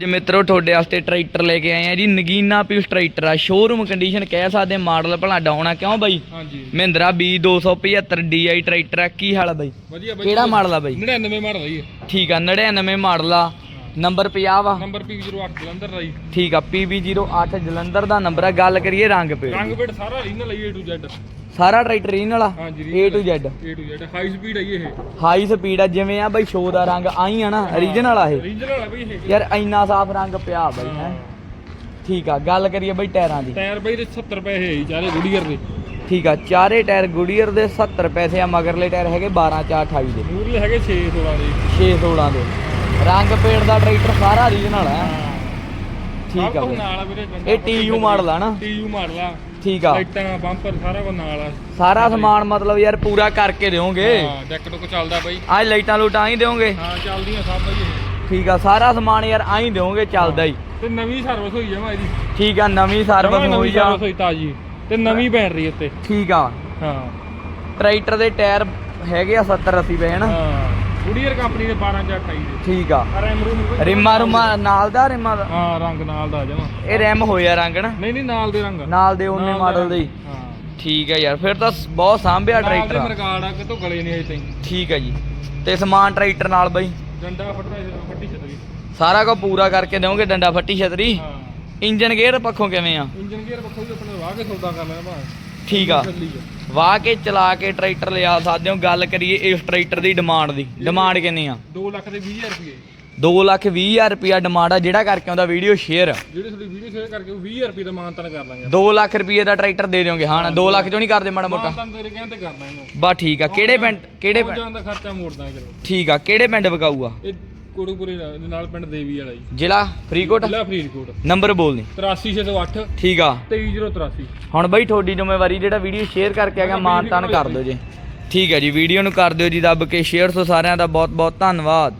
ਜੀ ਮਿੱਤਰੋ ਤੁਹਾਡੇ ਵਾਸਤੇ ਟਰੈਕਟਰ ਲੈ ਕੇ ਆਏ ਆ ਜੀ। ਨਗੀਨਾ ਪੀਸ ਟਰੈਕਟਰ ਆ। ਸ਼ੋਰੂਮ ਕੰਡੀਸ਼ਨ ਕਹਿ ਸਕਦੇ ਮਾਡਲ ਭਲਾ ਡਾਊਨ ਆ। ਕਿਉਂ ਬਾਈ? ਹਾਂਜੀ। ਮਹਿੰਦਰਾ B275 DI ਟਰੈਕਟਰ ਆ। ਕੀ ਹਾਲ ਆ ਬਾਈ? ਵਧੀਆ ਬਾਈ। ਕਿਹੜਾ ਮਾਡਲ ਆ ਬਾਈ? 99 ਮਾਡਲ ਆ ਜੀ। ਠੀਕ ਆ 99 ਮਾਡਲ ਆ। ਨੰਬਰ 50 ਵਾ? ਨੰਬਰ P08 ਜਲੰਧਰ ਦਾ ਜੀ। ਠੀਕ ਆ PB08 ਜਲੰਧਰ ਦਾ ਨੰਬਰ ਆ। ਗੱਲ ਕਰੀਏ ਰੰਗ ਪੇੜ ਰੰਗ ਪੇਟ ਸਾਰਾ ਰੀਨਲ ਹੈ A to Z ਸਾਰਾ ਟਰੈਕਟਰ ਇਹਨਾਂ ਵਾਲਾ? ਹਾਂਜੀ A to Z A to Z high speed ਹੈ ਜੀ ਇਹ। ਹਾਈ ਸਪੀਡ ਆ ਜਿਵੇਂ ਆ ਬਾਈ ਸ਼ੋ ਦਾ ਰੰਗ ਆਈ ਆ ਨਾ ਓਰੀਜਨਲ ਆ ਇਹ। ਰੀਜਨਲ ਹੈ ਬਈ ਇਹ। ਯਾਰ ਇੰਨਾ ਸਾਫ਼ ਰੰਗ ਪਿਆ ਬਾਈ ਹੈ। ਠੀਕ ਆ ਗੱਲ ਕਰੀਏ ਬਾਈ ਟਾਇਰਾਂ ਦੀ। ਟਾਇਰ ਬਈ ਦੇ 70 ਪੈਸੇ ਹੈ ਜੀ ਚਾਰੇ ਗੁੜੀਅਰ ਦੇ। ਠੀਕ ਆ ਚਾਰੇ ਟਾਇਰ ਗੁਡੀਅਰ ਦੇ 70 ਪੈਸੇ ਆ ਮਗਰਲੇ ਟਾਇਰ ਹੈਗੇ 12 4 28 ਦੇ। ਮੂਰਲੇ ਹੈਗੇ 6 16 ਦੇ। 6 16 ਦੇ। ਰੰਗ ਪੇੜ ਦਾ ਟਰੈਕਟਰ ਸਾਰਾ ਓਰੀਜਨਲ ਆ। ਠੀਕ ਆ ਬਾਈ। ਨਾਲ ਆ ਵੀਰੇ ਇਹ TU ਮਾਡਲ ਆ ਨਾ। TU ਮਾਡਲ ਆ। ਠੀਕ ਆ। ਲਾਈਟਾਂ ਬੰਪਰ ਸਾਰਾ ਕੁਝ ਨਾਲ ਆ। ਸਾਰਾ ਸਮਾਨ ਮਤਲਬ ਯਾਰ ਪੂਰਾ ਕਰਕੇ ਦਿਓਗੇ। ਹਾਂ ਡੈਕ ਟੁਕ ਚੱਲਦਾ ਬਾਈ। ਆਹ ਲਾਈਟਾਂ ਲੂਟਾਂ ਹੀ ਦਿਓਗੇ। ਹਾਂ ਚੱਲਦੀਆਂ ਸਭ ਬਾਈ ਠੀਕ ਆ ਸਾਰਾ ਸਮਾਨ ਯਾਰ ਆਈ ਦਿਓਗੇ ਚੱਲਦਾ ਹੀ। ਤੇ ਨਵੀਂ ਸਰਵਿਸ ਹੋਈ ਜਮਾ ਇਹਦੀ। ਠੀਕ ਆ ਨਵੀਂ ਸਰਵਿਸ ਹੋਈ ਜਾ ਸਰਵਿਸ ਹੋਈ ਤਾਜੀ ਤੇ ਨਵੀਂ ਬੈਟਰੀ ਉੱਤੇ ਠੀਕ ਆ। ਹਾਂ। ਟਰੈਕਟਰ ਦੇ ਟਾਇਰ ਹੈਗੇ ਆ 70 80 ਪਏ ਹਨਾ ਹਾਂ। ਗੁੜੀਅਰ ਕੰਪਨੀ ਦੇ 12 ਜਾਂ 28 ਦੇ। ਠੀਕ ਆ। ਆ ਰੈਮ ਰੂਮ ਵੀ- ਰਿਮਾ ਰੁਮਾ ਨਾਲ ਦਾ ਰਿਮਾ ਦਾ? ਹਾਂ ਰੰਗ ਨਾਲ ਦਾ ਜਮਾ। ਇਹ ਰੈਮ ਹੋਇਆ ਰੰਗ ਨਾ? ਨਹੀਂ ਨਹੀਂ ਨਾਲ ਦੇ ਰੰਗ। ਨਾਲ ਦੇ ਉਹਨੇ ਨਾਲ ਦਾ ਮਾਡਲ ਦੇ ਹੀ। ਹਾਂ। ਠੀਕ ਹੈ ਯਾਰ ਫਿਰ ਤਾਂ ਸ- ਬਹੁਤ ਸਾਂਭਿਆ ਨਾਲ ਦੇ ਟਰੈਕਟਰ ਆ। ਮਰਗਾੜ ਆ ਕਿਤੋਂ ਗਲੇ ਨਹੀਂ ਅਜੇ ਤਾਈਂ। ਠੀਕ ਹੈ ਜੀ। ਤੇ ਸਮਾਨ ਟਰੈਕਟਰ ਨਾਲ ਬਈ। ਡੰਡਾ ਫਟਣਾ ਫੱਟੀ ਛਤਰੀ। ਸਾਰਾ ਕੁਝ ਪੂਰਾ ਕਰਕੇ ਦਿਓਗੇ ਡੰਡਾ ਫੱਟੀ ਛਤਰੀ। ਹਾਂ। ਇੰਜਨ ਗੇਅਰ ਪੱਖੋਂ ਕਿਵੇਂ ਆ? ਇੰਜਨ ਗੇਅਰ ਪੱਖੋਂ ਵੀ ਆਪਣੇ ਵਾਹ ਕੇ ਸੌਦਾ ਕਰ ਲੈਣਾ ਭਾਂ ਠੀਕ ਆ। ਵਾਹ ਕੇ ਚਲਾ ਕੇ ਟਰੈਕਟਰ ਲਿਆ ਸਕਦੇ ਹੋ। ਗੱਲ ਕਰੀਏ ਇਸ ਟਰੈਕਟਰ ਦੀ ਡਿਮਾਂਡ ਦੀ। ਡਿਮਾਂਡ ਕਿੰਨੀ ਆ? 2 ਲੱਖ ਦੇ 20000 ਰੁਪਏ। 2 ਲੱਖ 20 ਹਜ਼ਾਰ ਰੁਪਿਆ ਡਿਮਾਂਡ ਆ ਜਿਹੜਾ ਕਰਕੇ ਆਉਂਦਾ ਵੀਡੀਓ ਸ਼ੇਅਰ। ਜਿਹੜੇ ਤੁਹਾਡੀ ਵੀਡੀਓ ਸ਼ੇਅਰ ਕਰਕੇ ਉਹ 20000 ਰੁਪਏ ਦਾ ਮਾਨਤਨ ਕਰ ਲਾਂਗੇ। 2 ਲੱਖ ਰੁਪਏ ਦਾ ਟਰੈਕਟਰ ਦੇ ਦਿਓਗੇ। ਹਾਂ ਨਾ 2 ਲੱਖ ਚੋਂ ਨਹੀਂ ਕਰਦੇ ਮਾੜਾ ਮੋਟਾ। ਮਾਨਤਨ ਤੇਰੇ ਕਹਿੰਦੇ ਕਰਨਾ ਇਹਨੂੰ ਬਾ ਠੀਕ ਆ। ਕਿਹੜੇ ਪਿੰਡ ਕਿਹੜੇ ਪਿੰਡ ਦਾ ਖਰਚਾ ਮੋੜ ਦਾਂਗੇ ਚਲੋ ਠੀਕ ਆ। ਕਿਹੜੇ ਪਿੰਡ ਵਿਕਾਊਗਾ? ਇਹ ਕੋੜੂਪੁਰੇ ਦੇ ਨਾਲ ਪਿੰਡ ਦੇਵੀ ਵਾਲਾ ਜੀ। ਜ਼ਿਲ੍ਹਾ ਫਰੀਦਕੋਟ? ਜ਼ਿਲ੍ਹਾ ਫਰੀਦਕੋਟ। ਨੰਬਰ ਬੋਲ ਦੀ 83608 ਠੀਕ ਆ। 23083 ਹੁਣ ਬਈ ਤੁਹਾਡੀ ਜ਼ਿੰਮੇਵਾਰੀ ਜਿਹੜਾ ਵੀਡੀਓ ਸ਼ੇਅਰ ਕਰਕੇ ਆਗਾ ਮਾਨ ਤਾਨ ਕਰ ਦਿਓ ਜੀ। ਠੀਕ ਹੈ ਜੀ ਵੀਡੀਓ ਨੂੰ ਕਰ ਦਿਓ ਜੀ ਦੱਬ ਕੇ ਸ਼ੇਅਰ ਸੋ ਸਾਰਿਆਂ ਦਾ ਬਹੁਤ ਬਹੁਤ ਧੰਨਵਾਦ।